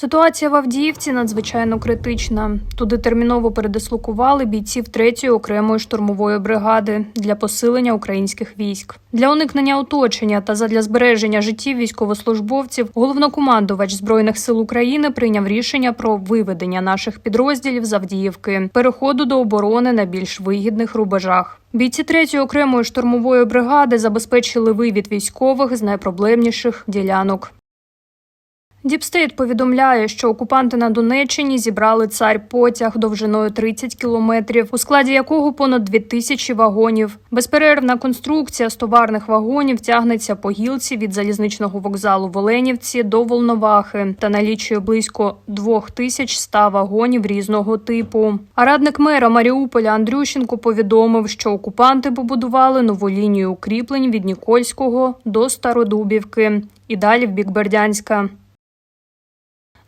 Ситуація в Авдіївці надзвичайно критична. Туди терміново передислокували бійців 3-ї окремої штурмової бригади для посилення українських військ. Для уникнення оточення та задля збереження життів військовослужбовців головнокомандувач збройних сил України прийняв рішення про виведення наших підрозділів з Авдіївки, переходу до оборони на більш вигідних рубежах. Бійці 3-ї окремої штурмової бригади забезпечили вивід військових з найпроблемніших ділянок. Діпстейт повідомляє, що окупанти на Донеччині зібрали цар потяг довжиною 30 кілометрів, у складі якого понад 2000 вагонів. Безперервна конструкція з товарних вагонів тягнеться по гілці від залізничного вокзалу в Оленівці до Волновахи та налічує близько 2100 вагонів різного типу. А радник мера Маріуполя Андрющенко повідомив, що окупанти побудували нову лінію укріплень від Нікольського до Стародубівки і далі в бік Бердянська.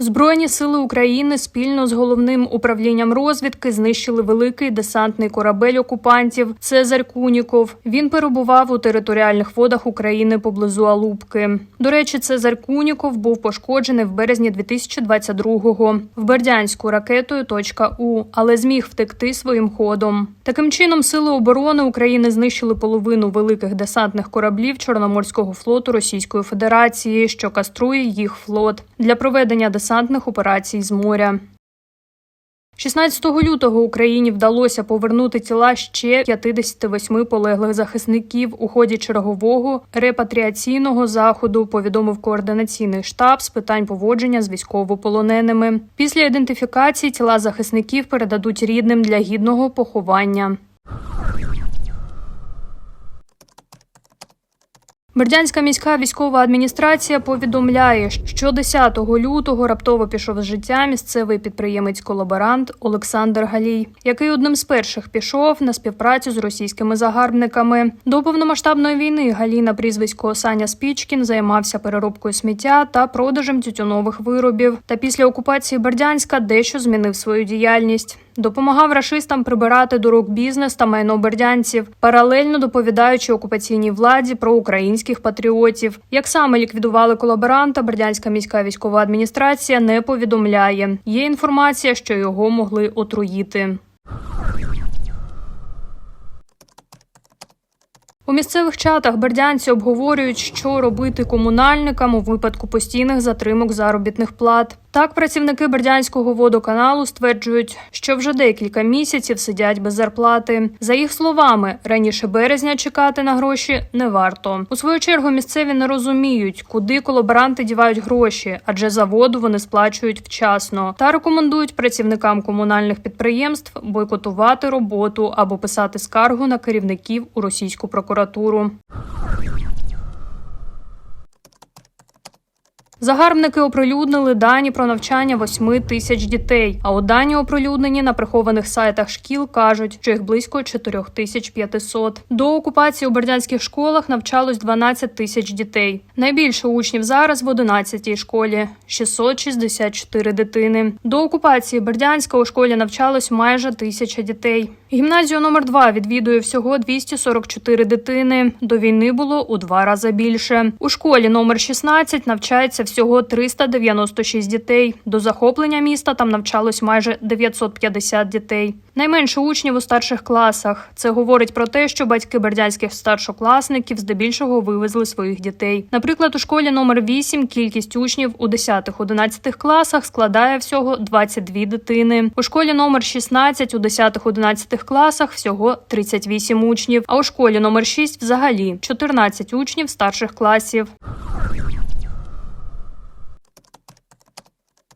Збройні сили України спільно з головним управлінням розвідки знищили великий десантний корабель окупантів Цезарь Куніков. Він перебував у територіальних водах України поблизу Алубки. До речі, Цезарь Куніков був пошкоджений в березні 2022-го в Бердянську ракетою «У», але зміг втекти своїм ходом. Таким чином, сили оборони України знищили половину великих десантних кораблів Чорноморського флоту Російської Федерації, що каструє їх флот для проведення десантних операцій з моря. 16 лютого Україні вдалося повернути тіла ще 58 полеглих захисників у ході чергового репатріаційного заходу. Повідомив координаційний штаб з питань поводження з військовополоненими. Після ідентифікації тіла захисників передадуть рідним для гідного поховання. Бердянська міська військова адміністрація повідомляє, що 10 лютого раптово пішов з життя місцевий підприємець-колаборант Олександр Галій, який одним з перших пішов на співпрацю з російськими загарбниками. До повномасштабної війни Галій на прізвисько Саня Спічкін займався переробкою сміття та продажем тютюнових виробів. Та після окупації Бердянська дещо змінив свою діяльність. Допомагав рашистам прибирати до рук бізнес та майно бердянців, паралельно доповідаючи окупаційній владі про українських патріотів. Як саме ліквідували колаборанта, Бердянська міська військова адміністрація не повідомляє. Є інформація, що його могли отруїти. У місцевих чатах бердянці обговорюють, що робити комунальникам у випадку постійних затримок заробітних плат. Так, працівники бердянського водоканалу стверджують, що вже декілька місяців сидять без зарплати. За їх словами, раніше березня чекати на гроші не варто. У свою чергу місцеві не розуміють, куди колаборанти дівають гроші, адже за воду вони сплачують вчасно, та рекомендують працівникам комунальних підприємств бойкотувати роботу або писати скаргу на керівників у російську прокуратуру. Загарбники оприлюднили дані про навчання 8 тисяч дітей. А от дані оприлюднені на прихованих сайтах шкіл кажуть, що їх близько 4500. До окупації у бердянських школах навчалось 12 тисяч дітей. Найбільше учнів зараз в 11-й школі 664 дитини. До окупації Бердянська у школі навчалось майже тисяча дітей. Гімназію номер 2 відвідує всього 244 дитини. До війни було у два рази більше. У школі номер 16 навчається всього 396 дітей. До захоплення міста там навчалось майже 950 дітей. Найменше учнів у старших класах. Це говорить про те, що батьки бердянських старшокласників здебільшого вивезли своїх дітей. Наприклад, у школі номер 8 кількість учнів у 10-11 класах складає всього 22 дитини. У школі номер 16 у 10-11 класах всього 38 учнів. А у школі номер 6 взагалі 14 учнів старших класів.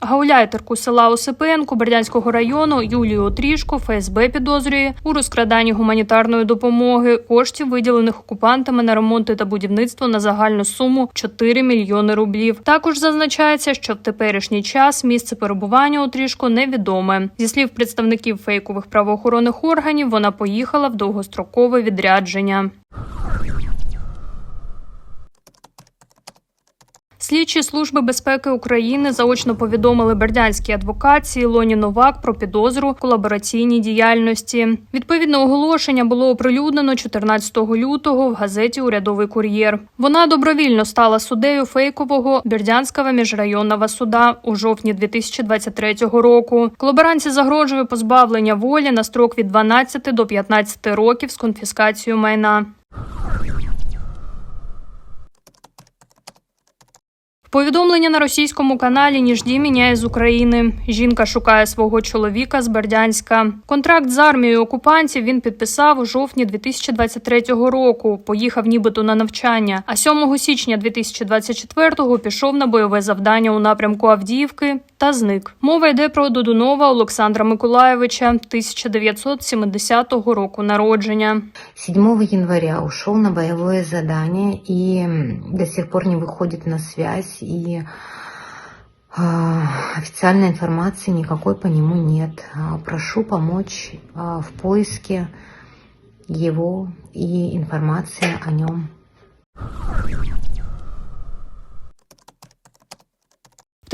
Гауляйтерку села Осипенко Бердянського району Юлію Отрішко ФСБ підозрює у розкраданні гуманітарної допомоги коштів, виділених окупантами на ремонти та будівництво на загальну суму 4 мільйони рублів. Також зазначається, що в теперішній час місце перебування Отрішко невідоме. Зі слів представників фейкових правоохоронних органів, вона поїхала в довгострокове відрядження. Слідчі служби безпеки України заочно повідомили бердянській адвокації Ілоні Новак про підозру колабораційній діяльності. Відповідне оголошення було оприлюднено 14 лютого в газеті Урядовий кур'єр. Вона добровільно стала суддею фейкового Бердянського міжрайонного суда у жовтні 2023 року. Колаборанці загрожує позбавлення волі на строк від 12 до 15 років з конфіскацією майна. Повідомлення на російському каналі Ніжді міняє з України. Жінка шукає свого чоловіка з Бердянська. Контракт з армією окупантів він підписав у жовтні 2023 року. Поїхав нібито на навчання. А 7 січня 2024-го пішов на бойове завдання у напрямку Авдіївки та зник. Мова йде про Додунова Олександра Миколаєвича 1970 року народження. 7 января ушел на задание и м, до сих пор не выходит на связь. И а, официальной информации никакой по нему нет. А, Прошу помочь а, в поиске его и информации о нем.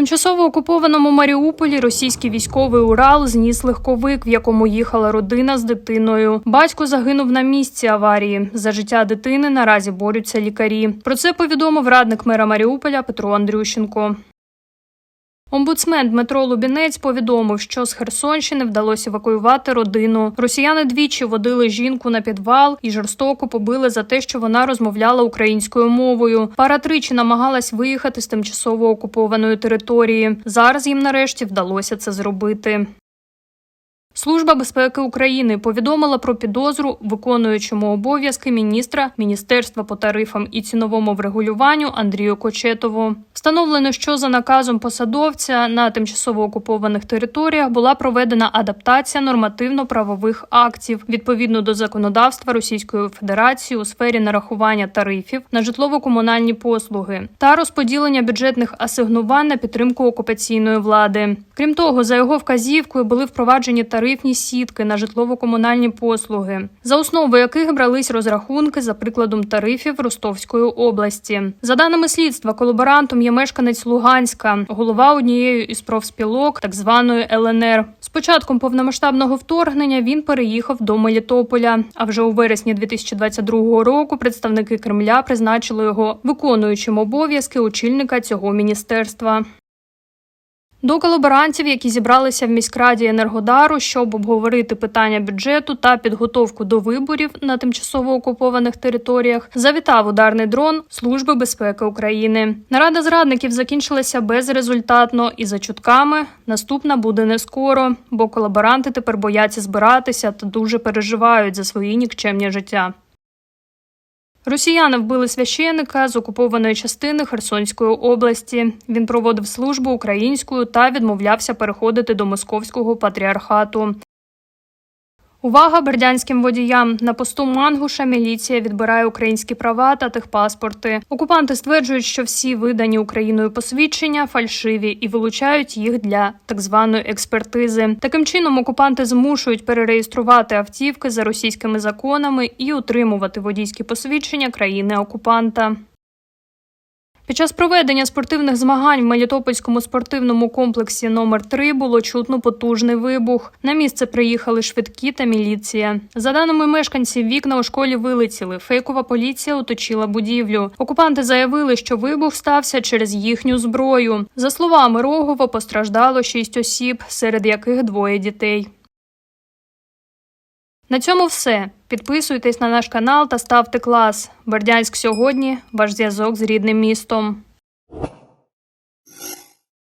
Тимчасово окупованому Маріуполі російський військовий Урал зніс легковик, в якому їхала родина з дитиною. Батько загинув на місці аварії. За життя дитини наразі борються лікарі. Про це повідомив радник мера Маріуполя Петро Андрющенко. Омбудсмен Дмитро Лубінець повідомив, що з Херсонщини вдалося евакуювати родину. Росіяни двічі водили жінку на підвал і жорстоко побили за те, що вона розмовляла українською мовою. Пара тричі намагалась виїхати з тимчасово окупованої території. Зараз їм нарешті вдалося це зробити. Служба безпеки України повідомила про підозру виконуючому обов'язки міністра Міністерства по тарифам і ціновому врегулюванню Андрію Кочетову. Встановлено, що за наказом посадовця на тимчасово окупованих територіях була проведена адаптація нормативно-правових актів відповідно до законодавства Російської Федерації у сфері нарахування тарифів на житлово-комунальні послуги та розподілення бюджетних асигнувань на підтримку окупаційної влади. Крім того, за його вказівкою були впроваджені тарифні сітки на житлово-комунальні послуги, за основу яких брались розрахунки за прикладом тарифів Ростовської області. За даними слідства, колаборантом є мешканець Луганська, голова однієї із профспілок так званої ЛНР. З початком повномасштабного вторгнення він переїхав до Мелітополя. А вже у вересні 2022 року представники Кремля призначили його виконуючим обов'язки очільника цього міністерства. До колаборантів, які зібралися в міськраді Енергодару, щоб обговорити питання бюджету та підготовку до виборів на тимчасово окупованих територіях, завітав ударний дрон Служби безпеки України. Нарада зрадників закінчилася безрезультатно і за чутками наступна буде не скоро, бо колаборанти тепер бояться збиратися та дуже переживають за свої нікчемні життя. Росіяни вбили священика з окупованої частини Херсонської області. Він проводив службу українською та відмовлявся переходити до московського патріархату. Увага бердянським водіям на посту Мангуша міліція відбирає українські права та техпаспорти. Окупанти стверджують, що всі видані Україною посвідчення фальшиві і вилучають їх для так званої експертизи. Таким чином окупанти змушують перереєструвати автівки за російськими законами і утримувати водійські посвідчення країни окупанта. Під час проведення спортивних змагань в Мелітопольському спортивному комплексі номер 3 було чутно потужний вибух. На місце приїхали швидкі та міліція. За даними мешканців, вікна у школі вилетіли. Фейкова поліція оточила будівлю. Окупанти заявили, що вибух стався через їхню зброю. За словами Рогова, постраждало шість осіб, серед яких двоє дітей. На цьому все. Підписуйтесь на наш канал та ставте клас. Бердянськ сьогодні ваш зв'язок з рідним містом.